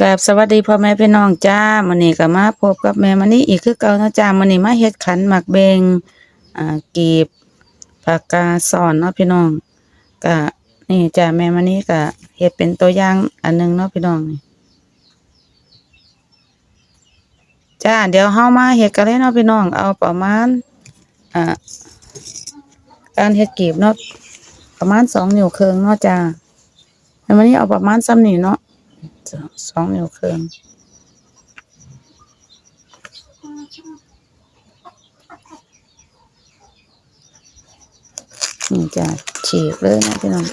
กับสวัสดีพ่อแม่พี่น้องจ้ามื้อนี้ก็มาพบกับแม่มื้อนี้อีกคือเก่านะจ้ามื้อนี้มาเฮ็ดขันหมักเบงอ่ากีบปากกาสอนเนาะพี่น้องก็นี่จ้าแม่มื้อนี้ก็เฮ็ดเป็นตัวอย่างอันหนึงเนาะพี่น้องนี่จ้าเดี๋ยวเฮามาเฮ็ดกันเลยเนาะพี่น้องเอาประมาณอ่าการเฮ็ดกีบเนาะประมาณสองนิ้วครึ่งเนาะจ้าแม่มื้อนี้เอาประมาณซ้ำนี้เนาะ สองนิ้วครึ่งนี่จะฉีกเลยนะพี่น้อง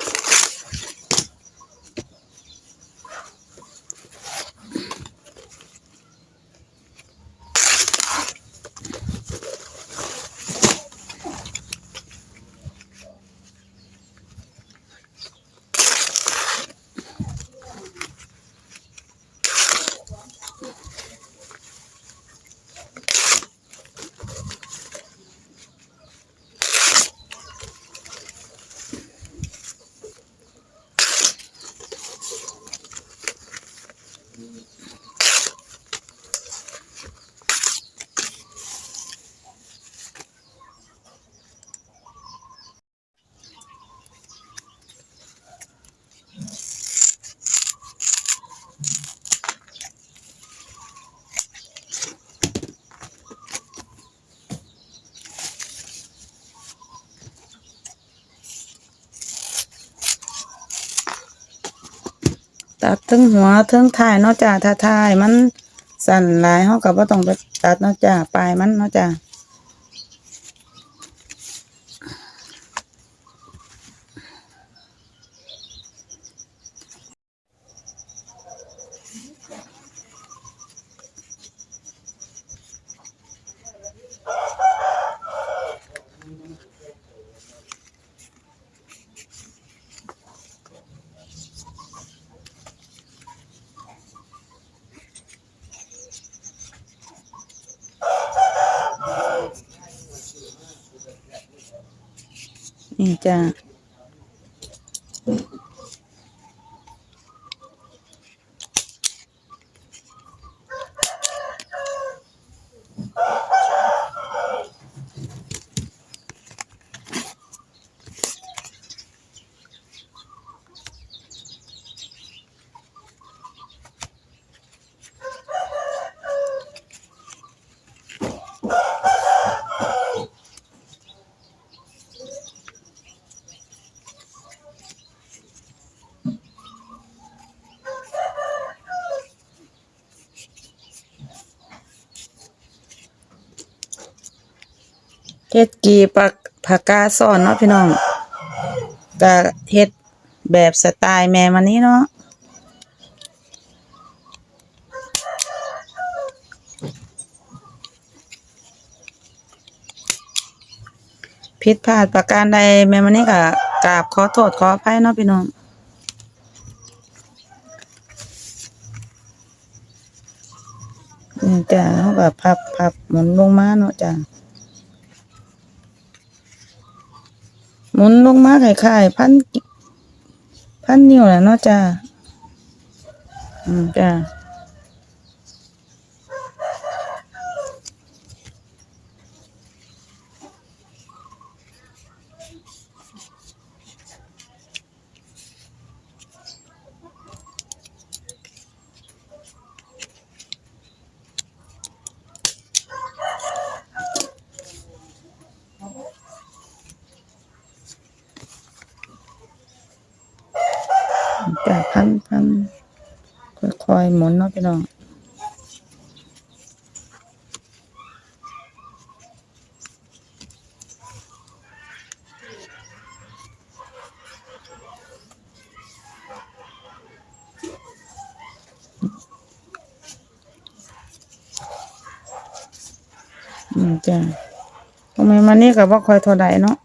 ตัดทั้งหัวทั้งท้ายเนาะจ้าถ้าท้ายมันสั่นหลายเฮาก็บ่ต้องไปตัดเนาะจ้าปลายมันเนาะจ้า นี่จ้ เฮ็ดกีปากผักกาสอนเนาะพี่น้องก็เฮ็ดแบบสไตล์แม่มันนี้เนาะผิดพลาดประการใดแม่มันนี้ก็กราบขอโทษขออภัยเนาะพี่น้องนี่จ้ะเขาก็พับพับหมุนลงมาเนาะจ้ะ หมุนลงมาไข่ไข่พันพันนิ้วแหละเนาะจ้ะอืมจ้ะ พันพันค่อยๆหมุนเนาะพี่น้องอืมจ้ะทำไมมันนี่ก็บ่ค่อยเท่าใดเนาะ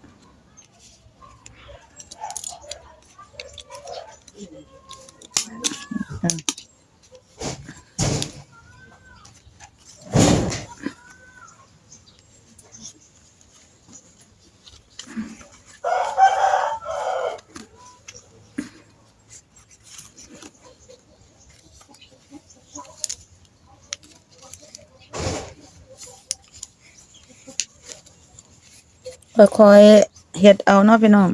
ค่อยๆเฮ็ดเอาเนาะพี่น้อง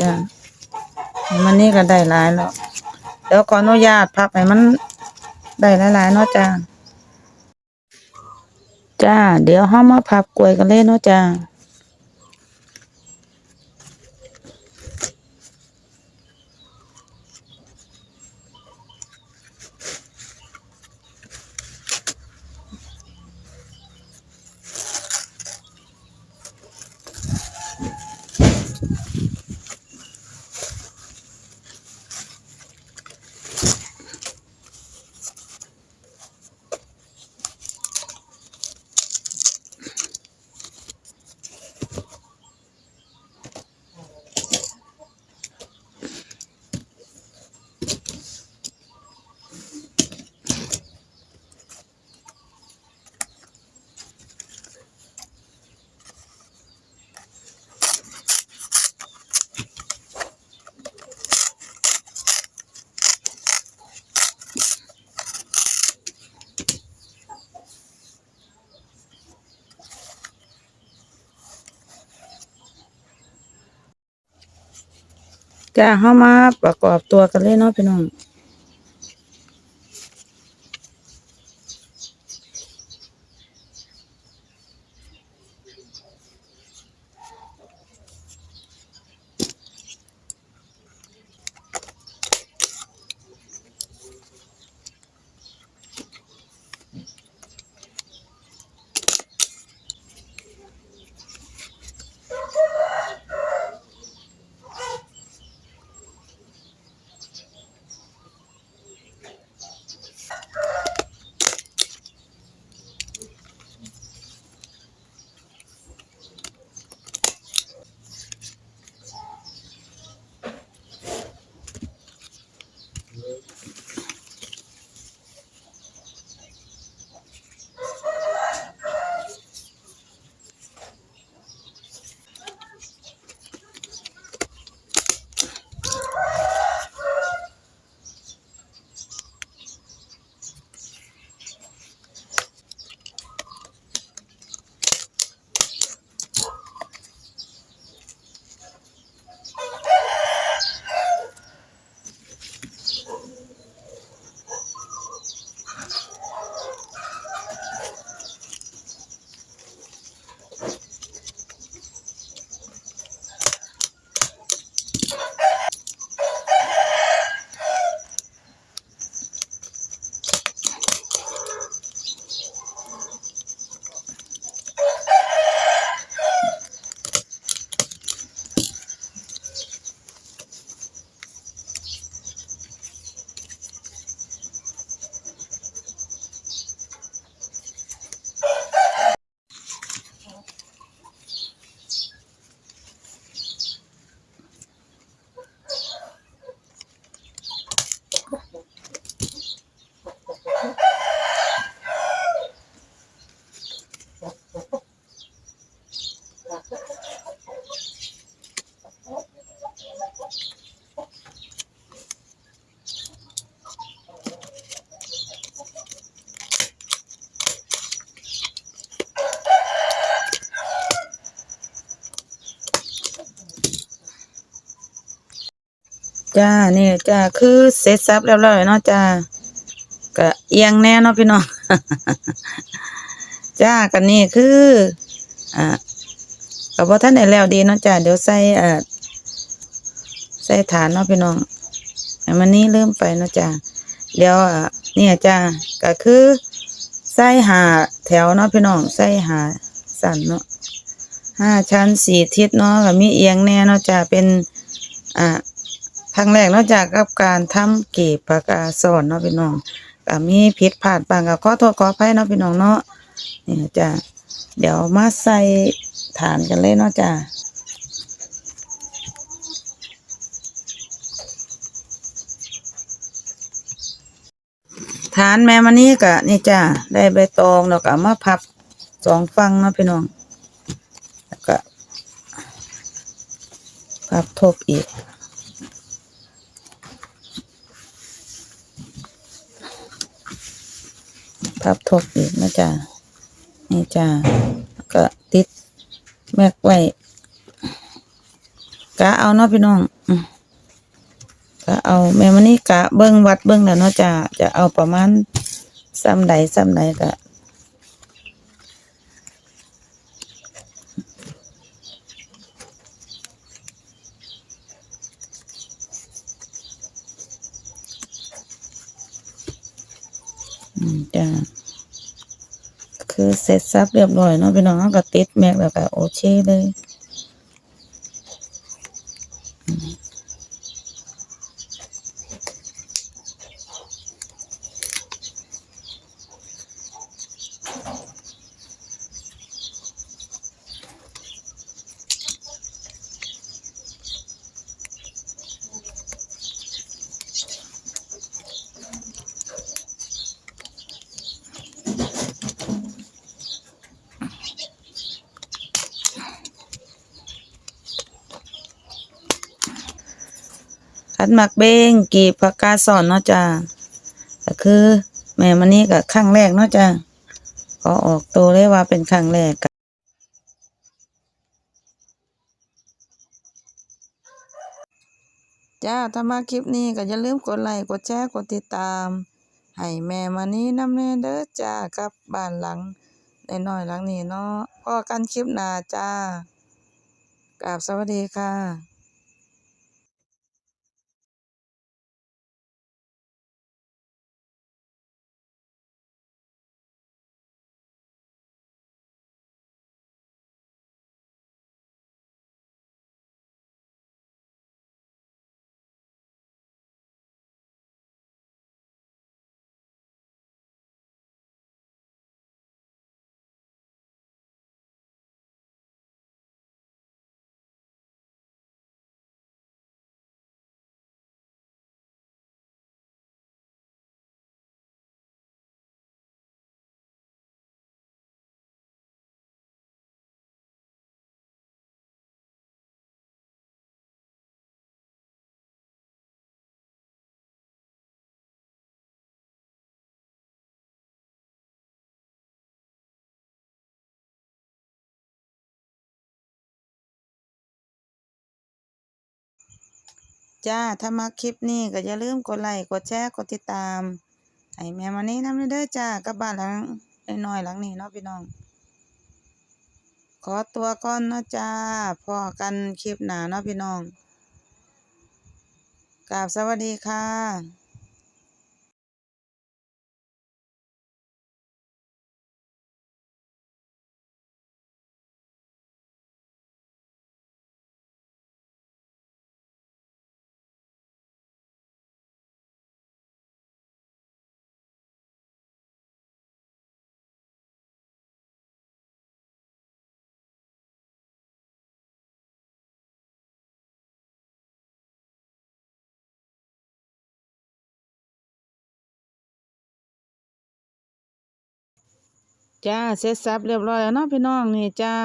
จ้ามันนี่ก็ได้หลายแล้ว เดี๋ยวขออนุญาตพับให้มันได้หลายๆเนาะจ้าจ้า เดี๋ยวเฮามาพับกล้วยกันเลยเนาะจ้า จ้าเฮามาประกอบตัวกันเลยเนาะพี่น้อง จ้านี่จ้าคือเสร็จสับเรียบร้อยเนาะจ้าก็เอียงแน่เนาะพี่น้องจ้ากันนี่คืออ่าก็บ่ทันได้แล้วดีเนาะจ้าเดี๋ยวใส่อ่อใส่ฐานเนาะพี่น้องให้มันนี้เริ่มไปเนาะจ้าเดี๋ยวอะเนี่ยจ้าก็คือใส่หาแถวเนาะพี่น้องใส่หาสั่นเนาะห้าชั้นสี่ทิศเนาะก็มีเอียงแน่เนาะจ้าเป็นอ่า ครั้งแรกเนอกจากกับการทำกีบปากกาสอนเนาะพี่น้องก็มีผิดพลาดบางก็ขอโทษขออภัยเนาะพี่น้องเนาะนี่จ้ะเดี๋ยวมาใส่ฐานกันเลยเนาะจ้ะฐานแม่มานี่ก็นี่จ้ะได้ใบตองแล้วก็มาพับสองฝั่งเนาะพี่น้องแล้วก็พับทบอีก ทับทบอีกนะจ๊ะนี่จ้ะก็ติดแม็กไว้กะเอาเนาะพี่น้องกะเอาแม่มันนี่กะเบิ้งวัดเบิ้งแล้วเนาะจ้ะจะเอาประมาณซ้ำใดซ้ำใดกะ อืมจ้าคือ เสร็จสับเรียบร้อยเนาะพี่น้องเราก็ติดแม็กแล้วก็โอเคเลย ดหมักเบงกีบผักกาสอนเนาะจ้าก็คือแม่มันนี่ก็ครั้งแรกเนาะจ้าก็ออกตัวเลยว่าเป็นครั้งแรกก็จ้าถ้ามาคลิปนี้ก็อย่าลืมกดไลค์กดแชร์กดติดตาม ให้แม่มานี้นำแน่เด้อจ้ากับบ้านหลังน้อยๆหลังนี้เนาะพอกันคลิปหน้าจ้ากราบสวัสดีค่ะ จ้า ถ้ามาคลิปนี้ก็อย่าลืมกดไลค์ กดแชร์ กดติดตาม ไอแม่มานี้นำเด้อจ้ากับบ้านหลังน้อยหลังนี้เนาะพี่น้อง ขอตัวก่อนเนาะจ้า พอกันคลิปหนาเนาะพี่น้องกราบสวัสดีค่ะ จ้าเสร็จสับเรียบร้อยแล้วเนาะพี่น้องนี่จ้า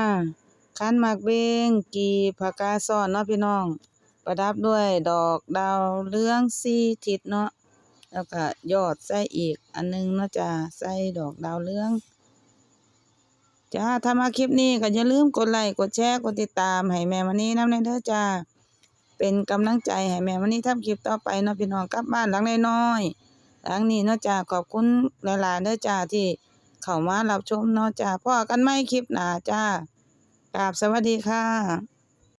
คันหมากเบงกีผักกาซ้อนเนาะพี่น้อง ประดับด้วยดอกดาวเรืองสีทิศเนาะแล้วก็ยอดใส่อีกอันหนึงเนาะจ้าใส่ดอกดาวเรืองจ้าถ้ามาคลิปนี้ก็อย่าลืมกดไลค์กดแชร์กดติดตามให้แม่มณีนำเด้อจ้าเป็นกำลังใจให้แม่มณีทำคลิปต่อไปเนาะพี่น้องกลับบ้านหลังน้อยๆหลังนี้เนาะจ้าขอบคุณหลายๆเด้อจ้าที่ เข้ามารับชมเนาะจ้าพ่อกันไม่คลิปหนาจ้ากราบสวัสดีค่ะ